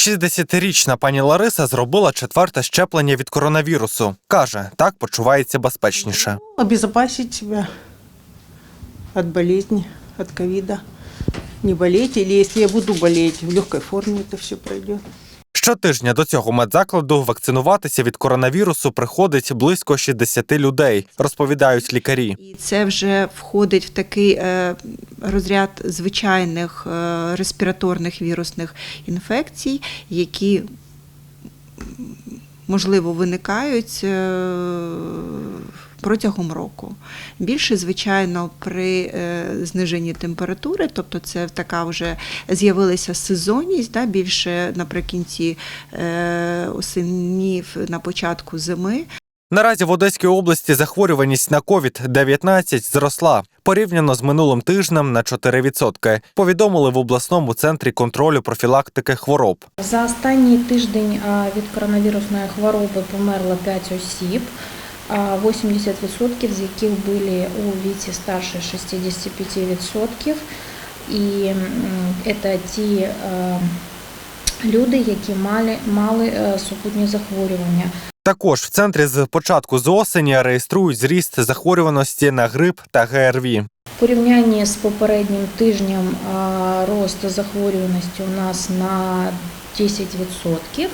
60-річна пані Лариса зробила четверте щеплення від коронавірусу. Каже, так почувається безпечніше. Обезпечить себе від болезні, від ковіда. Не болеть, або якщо я буду болеть, в легкій формі це все пройдет. Щотижня до цього медзакладу вакцинуватися від коронавірусу приходить близько 60 людей, розповідають лікарі. І це вже входить в такий е, розряд звичайних е, респіраторних вірусних інфекцій, які можливо виникають е, протягом року. Більше, звичайно, при е, зниженні температури, тобто це така вже з'явилася сезонність, да, більше наприкінці е, осені, на початку зими. Наразі в Одеській області захворюваність на COVID-19 зросла порівняно з минулим тижнем на 4%, повідомили в обласному центрі контролю профілактики хвороб. За останній тиждень від коронавірусної хвороби померло 5 осіб, 80% з яких були у віці старше 65%. І це ті люди, які мали, мали супутні захворювання. Також в центрі з початку з осені реєструють зріст захворюваності на грип та ГРВІ. В порівнянні з попереднім тижнем рост захворюваності у нас на 10%.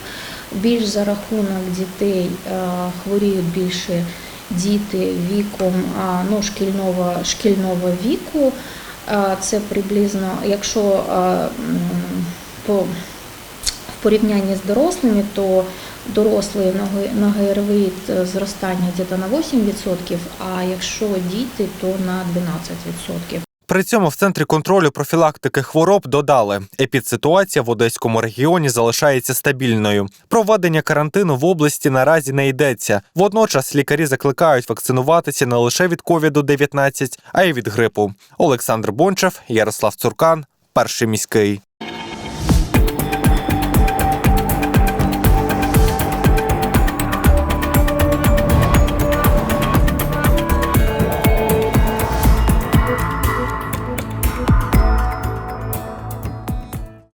Більш за рахунок дітей хворіють більше діти віком ну, шкільного, шкільного віку. Це приблизно, якщо по, в порівнянні з дорослими, то дорослі на ГРВІ зростання десь на 8%, а якщо діти, то на 12%. При цьому в центрі контролю профілактики хвороб додали, епідситуація в одеському регіоні залишається стабільною. Проведення карантину в області наразі не йдеться. Водночас лікарі закликають вакцинуватися не лише від ковіду 19 а й від грипу. Олександр Бончев, Ярослав Цуркан, перший міський.